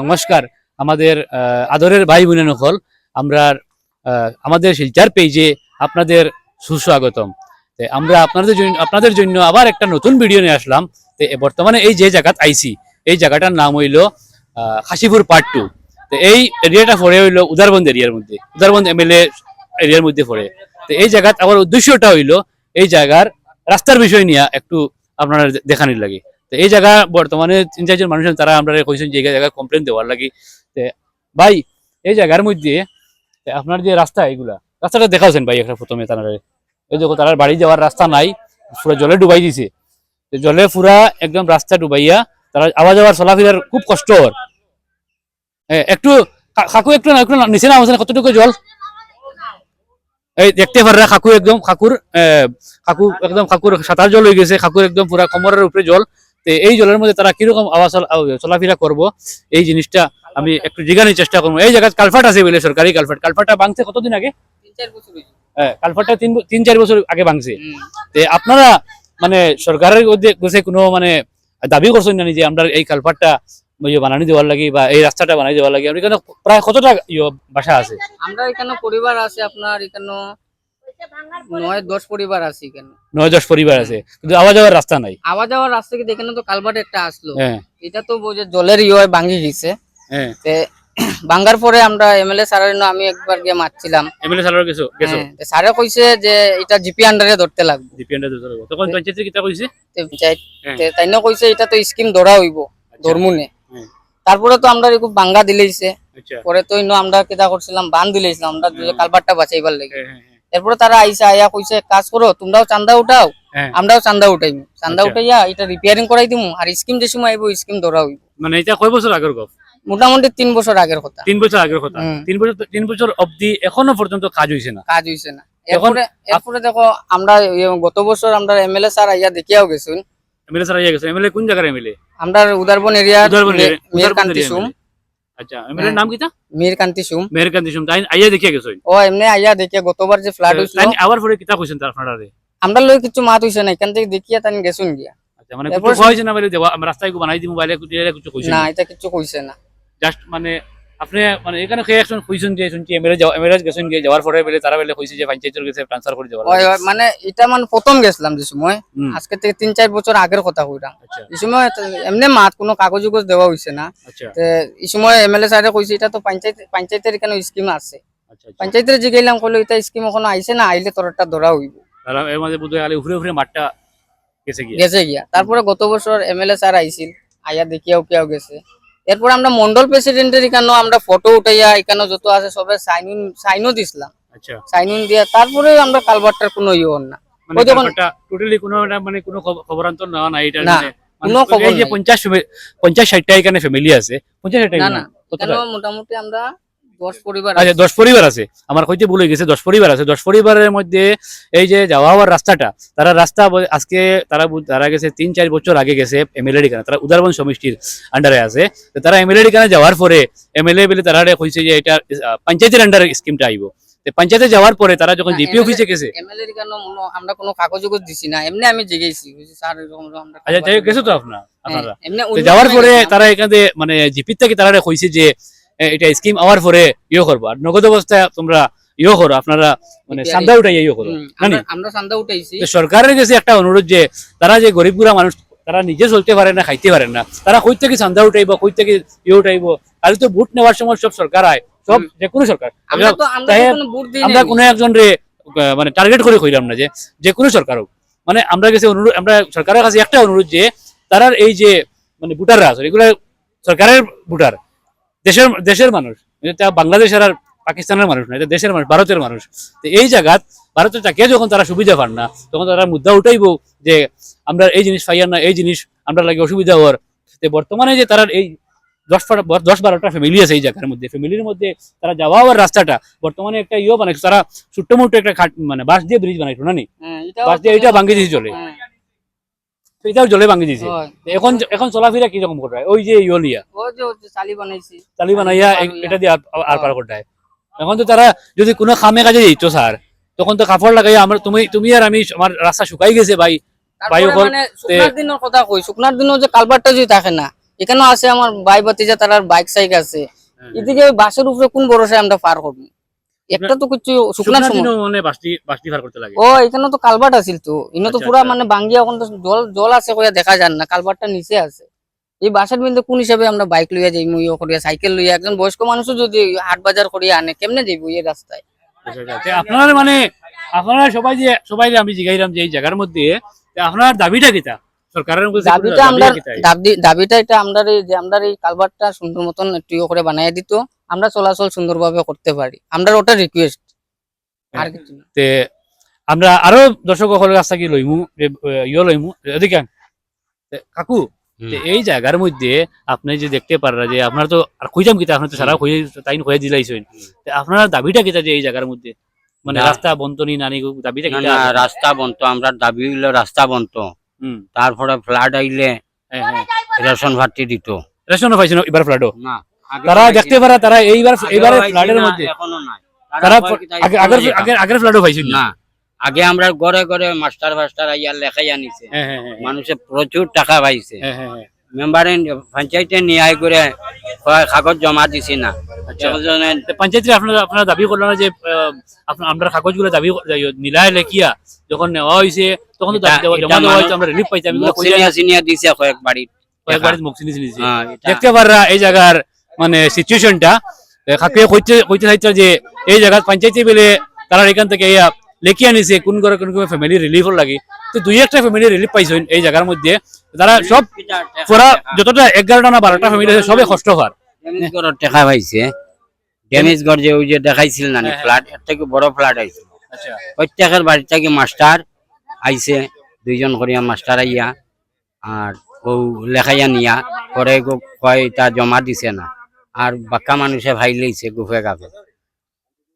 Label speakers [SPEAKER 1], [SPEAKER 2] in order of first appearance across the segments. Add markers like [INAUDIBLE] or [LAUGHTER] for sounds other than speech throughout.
[SPEAKER 1] নমস্কার। আমাদের আদরের ভাই বোনের নকল, আমরা আমাদের শিলচার পেজে আপনাদের সুস্বাগতম। আমরা আপনাদের জন্য আপনাদের জন্য আবার একটা নতুন ভিডিও নিয়ে আসলাম। তে বর্তমানে এই যে জায়গাত আইছি, এই জায়গাটার নাম হইল খাসিপুর পার্ট টু তো এই এরিয়াটা পড়ে হইল উদারবন্দ এরিয়ার মধ্যে, উদারবন্দ এমএলএ এরিয়ার মধ্যে পড়ে। তো এই জায়গাত আমার উদ্দেশ্যটা হইল, এই জায়গার রাস্তার বিষয় নিয়ে একটু আপনারা দেখানির লাগে। তো এই জায়গা বর্তমানে তিন চারজন মানুষ তারা আমরা কইছেন যে জায়গায় কমপ্লেন দেওয়ার লাগি। ভাই এই জায়গার মধ্যে আপনার যে রাস্তা এগুলা রাস্তাটা দেখাছেন ভাই একটা প্রথমে তারা এই দেখো তার বাড়ি যাওয়ার রাস্তা নাই পুরো জলে ডুবাই দিছে। জলে পুরা একদম রাস্তা ডুবাইয়া তারা আওয়া যাওয়ার চলাফেরার খুব কষ্ট এ, একটু কা- কাকু একটু একটু নিচে না আমাদের কতটুকু জল। এই দেখতে পারা কাকু একদম আহ, কাকু একদম কাকুর সাঁতার জল হয়ে গেছে কাকুর একদম পুরা কোমরের উপরে জল। তো এই জলের মধ্যে তারা কীরকম আওয়াজ চলাফেরা করব এই জিনিসটা আমি একটু জিজ্ঞানোর চেষ্টা করব। এই জায়গায় কালফাট আছে বলে সরকারি কালফাট কালফাটটা ভাঙছে কতদিন আগে?
[SPEAKER 2] তিন চার বছর
[SPEAKER 1] হ্যাঁ, কালফাটটা তিন তিন চার বছর আগে ভাঙছে।
[SPEAKER 2] হুম।
[SPEAKER 1] তে আপনারা মানে সরকারের কাছে কোনো মানে দাবি করছেন না যে আমরা এই কালফাটটা ইয়ে বানানি দেওয়ার লাগি বা এই রাস্তাটা বানাই দেওয়ার লাগি? আমরা এখানে প্রায় কতটা ইয়ে বাসা আছে?
[SPEAKER 2] আমরা এখানে পরিবার আছে আপনার এখানে নয় দশ পরিবার আছে এখানে।
[SPEAKER 1] নয় দশ পরিবার আছে। কিন্তু আওয়া যাওয়ার রাস্তা নাই?
[SPEAKER 2] আওয়া যাওয়ার রাস্তা থেকে এখানে তো কালভার্ট একটা আসলো।
[SPEAKER 1] হ্যাঁ।
[SPEAKER 2] এটা তো জলের ইয়ে ভাঙি গেছে।
[SPEAKER 1] হ্যাঁ। [CLEARS THROAT]
[SPEAKER 2] ভাঙ্গার পরে আমরা এমএলএ স্যারের জন্য আমি একবার গিয়ে মারছিলাম।
[SPEAKER 1] এমএলএ সালার গেছো? গেছো?
[SPEAKER 2] হ্যাঁ, স্যারে কইছে যে এটা জিপি আন্ডারে ধরতে লাগবে।
[SPEAKER 1] হ্যাঁ।
[SPEAKER 2] তাই না কইছে এটা তো স্কিম ধরা হইব ধর্মুনে।
[SPEAKER 1] হ্যাঁ।
[SPEAKER 2] তারপরে তো আমরা খুব ভাঙ্গা দিলেইছে।
[SPEAKER 1] আচ্ছা।
[SPEAKER 2] পরে তো ইনো আমরা কেটা করছিলাম বান দিলেছিলাম আমরা কালভারটা বাঁচাইবার লাগে।
[SPEAKER 1] হ্যাঁ, হ্যাঁ, হ্যাঁ।
[SPEAKER 2] এরপরে তারা আইসা আইয়া কইছে কাজ করো তোমরাও চান্দা উঠাও
[SPEAKER 1] হ্যাঁ।
[SPEAKER 2] আমরাও চান্দা উঠাইব চান্দা
[SPEAKER 1] আচ্ছা।
[SPEAKER 2] উঠাইয়া এটা রিপেয়ারিং করাই দিমু আর স্কিম যে সময় আইব স্কিম ধরা হইব।
[SPEAKER 1] মানে এটা কয় বছর আগের গপ
[SPEAKER 2] মোটামুটি তিন বছর আগের কথা।
[SPEAKER 1] তিন বছর আগের কথা। তিন বছর তিন বছর অবধি এখনও পর্যন্ত কাজ হইছে না?
[SPEAKER 2] কাজ হইছে না। এরপরে এরপরে দেখো আমরা গত বছর আমরা এমএলএ স্যার আইয়া দেখিয়াও গেছুন।
[SPEAKER 1] এমএলএ স্যার আইয়া গেছে। এমএলএ কোন জায়গার এমএলএ
[SPEAKER 2] আমরা উদারবন এরিয়া
[SPEAKER 1] উদারবন উদারবন
[SPEAKER 2] কান্তি সুম।
[SPEAKER 1] আচ্ছা এমএলএ
[SPEAKER 2] হ্যাঁ।
[SPEAKER 1] নাম কিতা
[SPEAKER 2] মির কান্তি সুম।
[SPEAKER 1] মেহেরকান্তি সুম। তাই আইয়া দেখিয়া গেছে
[SPEAKER 2] ও এমনি আইয়া দেখিয়া গতবার যে ফ্লাড হইছিল
[SPEAKER 1] তাই আবার পরে কিতা কইছেন তার আপনারা
[SPEAKER 2] আমরা লই কিছু মাত হইছে না এখান থেকে দেখিয়া তান গেছুন গিয়া।
[SPEAKER 1] আচ্ছা মানে
[SPEAKER 2] এরপর
[SPEAKER 1] কিছু কইছেন না বলে দেওয়া আমরা রাস্তায় বানাই দিমু বাইরে কিছু
[SPEAKER 2] না এটা কিছু কইছে না।
[SPEAKER 1] জাস্ট মানে আপনি মানে এখানে খেয়ে একজন কইছেন যে শুনছি এমএলএ এমএলএ গেছেন গিয়ে যাওয়ার পরে বলে তারা বলে কইছে যে পঞ্চায়েতের কাছে ট্রান্সফার করে
[SPEAKER 2] ওই ওই মানে এটা মানে প্রথম গেছিলাম যে সময়। আজকে থেকে তিন চার বছর আগের কথা কইরাম
[SPEAKER 1] আচ্ছা।
[SPEAKER 2] এই সময় এমনি মাত কোনো কাগজ উগজ দেওয়া হইছে না।
[SPEAKER 1] আচ্ছা।
[SPEAKER 2] তে এই সময় এমএলএ স্যারে কইছে এটা তো পঞ্চায়েত পঞ্চায়েতের এখানে স্কিম আছে?
[SPEAKER 1] আচ্ছা।
[SPEAKER 2] পঞ্চায়েতের জিগাইলাম কইলো এটা স্কিম এখনও আইছে না আইলে তোর একটা ধরা হইব।
[SPEAKER 1] তারা এর মধ্যে বুঝে গেলে উপরে উপরে মাঠটা গেছে গিয়ে।
[SPEAKER 2] গেছে গিয়া। তারপরে গত বছর এমএলএ স্যার আইছিল আইয়া দেখিয়াও কেউ গেছে। এরপর আমরা মন্ডল প্রেসিডেন্টের এখানেও আমরা ফটো উঠাইয়া এখানে যত আছে সবে সাইন ইন সাইনও দিছিলাম
[SPEAKER 1] আচ্ছা
[SPEAKER 2] সাইন ইন দিয়া তারপরে আমরা কালভারটার কোনো ইয়ে না
[SPEAKER 1] মানে
[SPEAKER 2] ওই যখন-
[SPEAKER 1] টোটালি কোনো মানে কোনো খব- খবরান্তর নেওয়া নাই এটা
[SPEAKER 2] না,
[SPEAKER 1] মানে
[SPEAKER 2] কোনো
[SPEAKER 1] মানে
[SPEAKER 2] খবর
[SPEAKER 1] এই যে
[SPEAKER 2] নাই।
[SPEAKER 1] পঞ্চাশ ফ্যামি- পঞ্চাশ ষাটটা এখানে ফ্যামিলি আছে পঞ্চাশ ষাটটা
[SPEAKER 2] না
[SPEAKER 1] এখানে?
[SPEAKER 2] না? মোটামুটি আমরা দশ পরিবার
[SPEAKER 1] আচ্ছা দশ পরিবার আছে। আমার কইতে ভুল গেছে দশ পরিবার আছে। দশ পরিবারের মধ্যে এই যে যাওয়া হওয়ার রাস্তাটা তারা রাস্তা ব- আজকে তারা তারা গেছে তিন চার বছর আগে গেছে এমএলএ কানে তারা উদারবন সমষ্টির আন্ডারে আছে। তারা এমএলএ যাওয়ার পরে এমএলএ বলে তারা কইছে যে এটা পঞ্চায়েতের আন্ডারে স্কিমটা আইব। পঞ্চায়েতে যাওয়ার পরে তারা যখন জিপি অফিসে গেছে
[SPEAKER 2] কেন আমরা কোনো কাগজ উগজ দিছি না। এমনি আমি জিগেছি বুঝছি, স্যার এরকম এরকম আমরা
[SPEAKER 1] আচ্ছা যাই গেছো তো আপনার
[SPEAKER 2] হ্যাঁ,
[SPEAKER 1] আপনারা। যাওয়ার পরে তারা এখানে মানে জিপির থেকে তারা কইছে যে এটা স্কিম আওয়ার পরে ইয়ে করব। আর নগদ অবস্থায় তোমরা ইয়ে করো আপনারা মানে
[SPEAKER 2] Repairing।
[SPEAKER 1] চান্দা উঠাই ইয়ে করো।
[SPEAKER 2] আমরা- চান্দা উঠাইছি।
[SPEAKER 1] সরকারের কাছে একটা অনুরোধ যে তারা যে গরিব গুড়া মানুষ তারা নিজে চলতে পারে না খাইতে পারে না তারা কই থেকে চান্দা উঠাইব কই থেকে ইয়ে উঠাইব? আর তো ভোট নেওয়ার সময় সব সরকার আয় সব যে কোনো সরকার।
[SPEAKER 2] আমরা তো আমরা কোনো বুট দিই
[SPEAKER 1] আমরা কোনো একজন রে মানে টার্গেট করে কইলাম না যে যে কোনো সরকার হোক। মানে আমরা কাছে অনুরোধ আমরা সরকারের কাছে একটা অনুরোধ যে তারার এই যে মানে ভোটাররা আছে এগুলো সরকারের ভোটার দেশের দেশের মানুষ। এটা বাংলাদেশের আর পাকিস্তানের মানুষ না এটা দেশের মানুষ ভারতের মানুষ। তো এই জায়গাত ভারতের চাকে যখন তারা সুবিধা পান না তখন তারা মুদ্রা উঠাইব যে আমরা এই জিনিস পাইয়ার না এই জিনিস আমরা লাগে অসুবিধা হওয়ার। তো বর্তমানে যে তারা এই দশ দশ বারোটা ফ্যামিলি আছে এই জায়গার মধ্যে ফ্যামিলির মধ্যে তারা যাওয়া হওয়ার রাস্তাটা বর্তমানে একটা ইয়ে বানাইছে তারা ছোট্ট মোটো একটা খাট মানে বাঁশ দিয়ে ব্রিজ বানাইছো না নি?
[SPEAKER 2] হ্যাঁ,
[SPEAKER 1] বাঁশ দিয়ে এটা ভাঙ্গি
[SPEAKER 2] হ্যাঁ,
[SPEAKER 1] তো এটাও জলে ভাঙ্গি দিয়েছে
[SPEAKER 2] হয়।
[SPEAKER 1] এখন এখন চলাফেরা কীরকম করে ওই যে ইয়লিয়া
[SPEAKER 2] চালি বানাইছি।
[SPEAKER 1] বানাইয়া। এটা দিয়ে আর- পার এখন তো তারা যদি কোনো খামে কাজে যেত স্যার তখন তো কাপড় আমার তুমি তুমি আর আমি আমার রাস্তা শুকাই গেছে ভাই।
[SPEAKER 2] মানে দিনের কথা কই? শুকনার দিনও যে যদি থাকে না এখানেও আছে আমার ভাই ভাতিজা তার বাইক সাইক আছে। এদিকে ওই বাসের উপরে কোন ভরসায় আমরা পার করব? একটা তো কিছু শুকনা
[SPEAKER 1] শুকনা
[SPEAKER 2] সময়।
[SPEAKER 1] মানে বাসটি বাসটি পার করতে লাগে।
[SPEAKER 2] ও এখানে তো কালভার্ট আছিল তো। ইনো তো
[SPEAKER 1] আচ্ছা,
[SPEAKER 2] পুরা
[SPEAKER 1] আচ্ছা।
[SPEAKER 2] মানে জল জল আছে কইয়া দেখা যান না কালভার্টটা নিচে আছে। এই বাসার বিন্দু কোন হিসাবে আমরা বাইক লইয়া যাই মুইও করিয়া সাইকেল লইয়া একজন বয়স্ক মানুষও যদি হাট বাজার করিয়া আনে কেমনে যাইব এই রাস্তায়?
[SPEAKER 1] আচ্ছা, আপনারা মানে আপনারা সবাই যে সবাই আমি জিগাইলাম যে এই জায়গার মধ্যে আপনার দাবিটা কিতা? সরকারের
[SPEAKER 2] দাবিটা আমরা দাবিটা এটা আমরা এই যে আমরা এই কালভার্টটা সুন্দর মতন একটু ইয়ে করে বানাই দিত। আমরা চলাচল সুন্দরভাবে করতে পারি। আমরা ওটা রিকোয়েস্ট আর কিছু না।
[SPEAKER 1] তে আমরা আরও দর্শক সকলের কাছ থেকে লইমু ইয়ে লইমু। এদিকে কাকু এই জায়গার মধ্যে আপনি যে দেখতে পাররা যে আপনার তো আর কইতাম কিতা আপনি তো সারা কই তাই কই দিলাইছেন তে আপনার দাবিটা কিতা যে এই জায়গার মধ্যে? মানে
[SPEAKER 3] না।
[SPEAKER 1] রাস্তা বন্তনি নানি দাবিটা
[SPEAKER 3] না
[SPEAKER 1] কিতা?
[SPEAKER 3] না রাস্তা বন্ত আমরা দাবি হইল রাস্তা বন্ত
[SPEAKER 1] হুম।
[SPEAKER 3] তারপরে ফ্লাড আইলে
[SPEAKER 1] হ্যাঁ হ্যাঁ।
[SPEAKER 3] রেশন ভাতি দিত।
[SPEAKER 1] রেশনও পাইছেন এবার ফ্লাডও?
[SPEAKER 3] না।
[SPEAKER 1] তারা দেখতে পারা তারা এইবার ফ্লাডের মধ্যে।
[SPEAKER 3] এখনও নাই।
[SPEAKER 1] তারা আগে আগের আগের আগের ফ্লাডও পাইছেন না।
[SPEAKER 3] না আগে আমরা ঘরে ঘরে মাস্টার ফাস্টার আইয়া লেখাই আনিছে।
[SPEAKER 1] হ্যাঁ হ্যাঁ হ্যাঁ
[SPEAKER 3] মানুষে প্রচুর টাকা পাইছে। মেম্বারে পঞ্চায়েতে নিয়ায় করে কাগজ জমা দিছি না।
[SPEAKER 1] আচ্ছা। পঞ্চায়েতে আপনারা আপনারা দাবি করল না যে আমরা কাগজগুলো দাবি নিলায় লেখিয়া যখন নেওয়া হয়েছে তখন তো জমা দেওয়া হয়েছে আমরা রিলিফ পাইছি আমি
[SPEAKER 3] মুখ চিনিয়া চিনিয়া দিছে কয়েক বাড়ি
[SPEAKER 1] মুখ দেখতে পাররা এই জায়গার মানে সিচুয়েশনটা খাকে কইতে কইতে চাইছে যে এই জায়গা পঞ্চায়েতে বেলে তারা এখান থেকে ইয়া লেখি আনিছে কোন করে কোন কোন ফ্যামিলি রিলিফর লাগে। তো দুই একটা ফ্যামিলি রিলিফ পাইছেন এই জায়গার মধ্যে। তারা সব পুরা যতটা এগারোটা না বারোটা ফ্যামিলি আছে সবে কষ্ট হওয়ার।
[SPEAKER 3] টাকা পাইছে। ড্যামেজ গড় যে ওই যে দেখাইছিল না
[SPEAKER 1] হ্যাঁ,
[SPEAKER 3] ফ্লাড এর থেকে বড় ফ্লাড আইছিল
[SPEAKER 1] আচ্ছা।
[SPEAKER 3] প্রত্যেকের বাড়ি থেকে মাস্টার আইছে দুইজন করিয়া মাস্টার আইয়া আর ও লেখাইয়া নিয়া পরে কয় তা জমা দিছে না। আর বাক্কা মানুষে ভাই লইছে গুফে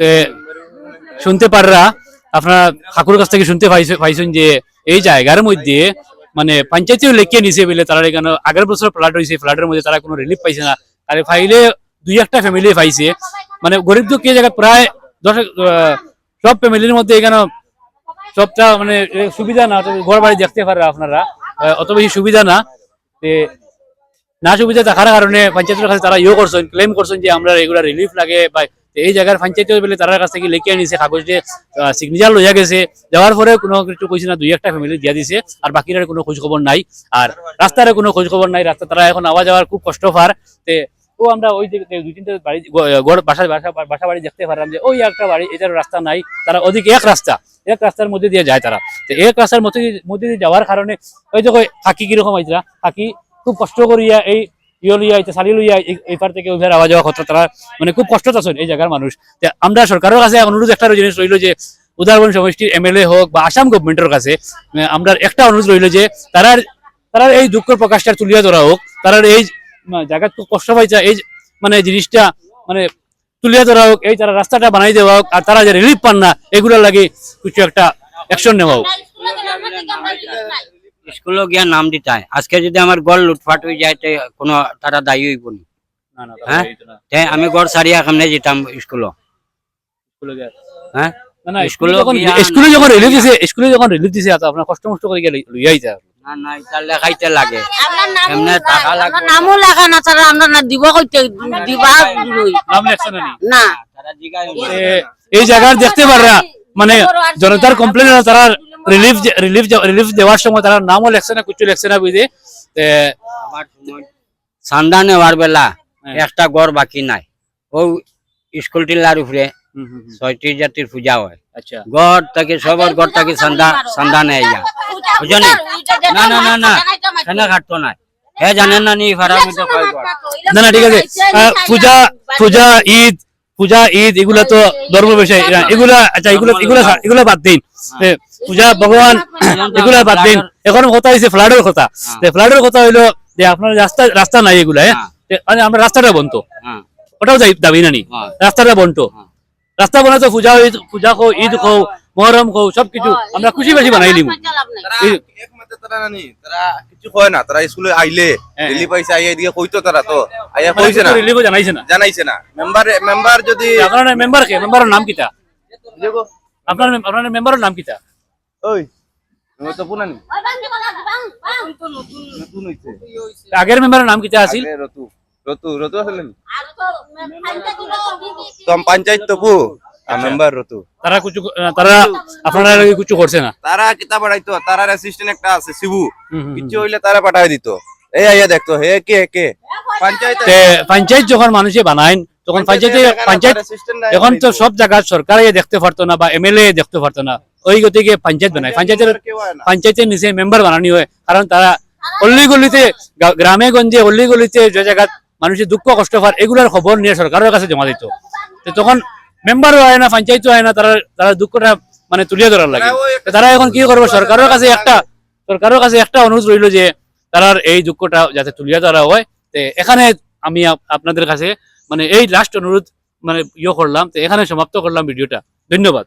[SPEAKER 1] তে শুনতে পাররা, আপনারা ঠাকুর কাছ থেকে শুনতে পাইছেন যে এই জায়গার মধ্যে মানে পঞ্চায়েতেও লেখিয়ে নিছে বলে তারা এখানে আগের বছর ফ্লাড হয়েছে ফ্লাডের মধ্যে তারা কোনো রিলিফ পাইছে না। আর ফাইলে দুই একটা ফ্যামিলি পাইছে। মানে গরিব দুঃখী জায়গায় প্রায় দশ সব ফ্যামিলির মধ্যে এখানে সবটা মানে সুবিধা না ঘর বাড়ি দেখতে পারে আপনারা। অত বেশি সুবিধা না। না সুবিধা থাকার কারণে পঞ্চায়েতের কাছে তারা ইয়ে করছেন ক্লেম করছেন যে আমরা রেগুলার রিলিফ লাগে বা এই জায়গার পঞ্চায়েতের বেলে তার কাছ থেকে লিখে আনিছে কাগজে সিগনেচার লইয়া গেছে। যাওয়ার পরে কোনো কিছু কইছে না, দুই একটা ফ্যামিলি দিয়া দিছে, আর বাকিরা কোনো খোঁজ খবর নাই। আর রাস্তার কোনো খোঁজ খবর নাই, রাস্তা তারা এখন আওয়া যাওয়ার খুব কষ্ট পার। তে ও আমরা ওই যে দুই তিনটা বাড়ি গড়, বাসা বাসা বাসা বাড়ি দেখতে পারলাম যে ওই একটা বাড়ি এটার রাস্তা নাই। তারা ওদিকে এক রাস্তা, এক রাস্তার মধ্যে দিয়ে যায় তারা। তো এক রাস্তার মধ্যে মধ্যে দিয়ে যাওয়ার কারণে ওই যে হাকি কীরকম আইতরা হাকি খুব কষ্ট করিয়া এই ইয়ে লইয়া সারি লইয়া, এই- এই পার থেকে পার আওয়া যাওয়া কথা তারা মানে খুব কষ্ট আছেন এই জায়গার মানুষ। আমরা সরকারের কাছে অনুরোধ একটা জিনিস রইল যে উদাহরণ সমষ্টির এমএলএ হোক বা আসাম গভর্নমেন্টের কাছে আমরা একটা অনুরোধ রইল যে, তারার তারার এই দুঃখ প্রকাশটা তুলিয়া ধরা হোক, তারার এই জায়গা খুব কষ্ট পাইছে, এই মানে জিনিসটা মানে তুলিয়া ধরা হোক, এই তারা রাস্তাটা বানাই দেওয়া হোক, আর তারা যে রিলিফ পান না, এগুলোর লাগে কিছু একটা অ্যাকশন নেওয়া হোক।
[SPEAKER 3] স্কুলে গিয়া নাম দিতায় আজকে যদি আমার গড় লুটফাট হয়ে যায় তে কোনো তারা দায়ী হইব নি। হ্যাঁ? তে আমি গড় সারিয়া কেমনে যেতাম স্কুল হ্যাঁ?
[SPEAKER 1] না না
[SPEAKER 3] স্কুলে
[SPEAKER 1] স্কুলে যখন
[SPEAKER 3] গিয়া-
[SPEAKER 1] রিলিফ দিছে স্কুলে যখন রিলিফ দিছে আপনার কষ্ট মষ্ট করে গিয়ে লইয়া আইতে
[SPEAKER 3] না না এটা লেখাইতে লাগে। এমনে টাকা
[SPEAKER 4] আমরা নামও লাগা না তারা আমরা না দিব কইতে দিবা
[SPEAKER 1] নাম লেখছে না না?
[SPEAKER 3] তারা জিগায়
[SPEAKER 1] এই দেখতে পাররা। মানে জনতার কমপ্লেন তারা রিলিফ রিলিফ রিলিফ দেওয়ার সময় তারা নামও লেখছে না কিছু লেখছে না বুঝে
[SPEAKER 3] আবার নেওয়ার বেলা
[SPEAKER 1] হ্যাঁ।
[SPEAKER 3] একটা গড় বাকি নাই। ও স্কুল টিল্লার উপরে ছয়টি জাতির পূজা হয়।
[SPEAKER 1] আচ্ছা।
[SPEAKER 3] গড় থেকে সবার গড় থেকে চান্দা চান্দা নেয় যা। বুঝলি? না না না না। সেনা খাটতো নাই হে জানেন না নি কয়
[SPEAKER 1] না না ঠিক আছে। পূজা পূজা ঈদ পূজা ঈদ এগুলা তো ধর্ম বিষয়। এগুলা আচ্ছা এগুলো এগুলো এগুলো বাদ দিন। পূজা ভগবান এগুলা বাদ দিন। এখন কথা হয়েছে ফ্লাডের কথা। ফ্লাডের কথা হইল যে আপনার রাস্তা রাস্তা নাই এগুলা হ্যাঁ?
[SPEAKER 3] হ্যাঁ।
[SPEAKER 1] মানে আমরা রাস্তাটা বন্ধ
[SPEAKER 3] হ্যাঁ,
[SPEAKER 1] ওটাও যাই- দাবি না নি।
[SPEAKER 3] হ্যাঁ।
[SPEAKER 1] রাস্তাটা বন্ধ
[SPEAKER 3] হ্যাঁ।
[SPEAKER 1] রাস্তা বানাতো পূজা ঈদ পূজা কো ঈদ কো মহরম কো সবকিছু আমরা খুশি বাসি বানাই লিমু
[SPEAKER 5] তারা
[SPEAKER 1] এই-
[SPEAKER 5] একমাত্র তারা নানি? তারা কিছু কয় না তারা স্কুলে আইলে
[SPEAKER 1] হ্যাঁ।
[SPEAKER 5] দিল্লি আইয়া এদিকে কইতো তারা তো। আইয়া কইছে না।
[SPEAKER 1] রিলিফও জানাইছে না।
[SPEAKER 5] জানাইছে না। মেম্বার মেম্বার যদি
[SPEAKER 1] আপনার মেম্বার কে? মেম্বারের নাম কিতা? আপনার আপনার মেম্বারের নাম কিতা?
[SPEAKER 5] ওই। তো পুনানি।
[SPEAKER 1] আগের মেম্বারের নাম আছিল?
[SPEAKER 5] আগে রতু। রতু রতু আসলে তো পঞ্চায়েত তপু। মেম্বার রতু
[SPEAKER 1] তারা কিছু তারা আপনারা লাগে কিছু করছে না?
[SPEAKER 5] তারা কিতা পাঠাইতো তারার অ্যাসিস্ট্যান্ট একটা আছে শিবু।
[SPEAKER 1] হুম, হুম,
[SPEAKER 5] কিছু হইলে তারা পাঠাই দিত। এই আইয়া দেখতো হে কে কে? পঞ্চায়েত
[SPEAKER 1] পঞ্চায়েত যখন মানুষে বানাইন তখন পঞ্চায়েতে পঞ্চায়েত এখন তো সব জায়গা সরকার দেখতে পারতো না বা এমএলএ দেখতে পারতো না। ওই গতিকে পঞ্চায়েত বানায়। পঞ্চায়েতের পঞ্চায়েতের নিচে মেম্বার বানানি হয়। কারণ তারা অল্লি গলিতে গ্রামে গঞ্জে অল্লি গলিতে যে জায়গা মানুষের দুঃখ কষ্ট পার এগুলোর খবর নিয়ে সরকারের কাছে জমা দিত। তখন মেম্বারও হয় না পঞ্চায়েতও হয় না তারা তারা দুঃখটা মানে তুলিয়ে ধরার লাগে। তারা এখন কি করব? সরকারের কাছে একটা সরকারের কাছে একটা অনুরোধ রইল যে তারার এই দুঃখটা যাতে তুলিয়ে ধরা হয়। তো এখানে আমি আপনাদের কাছে মানে এই লাস্ট অনুরোধ মানে ইয়ে করলাম। তো এখানে সমাপ্ত করলাম ভিডিওটা। ধন্যবাদ।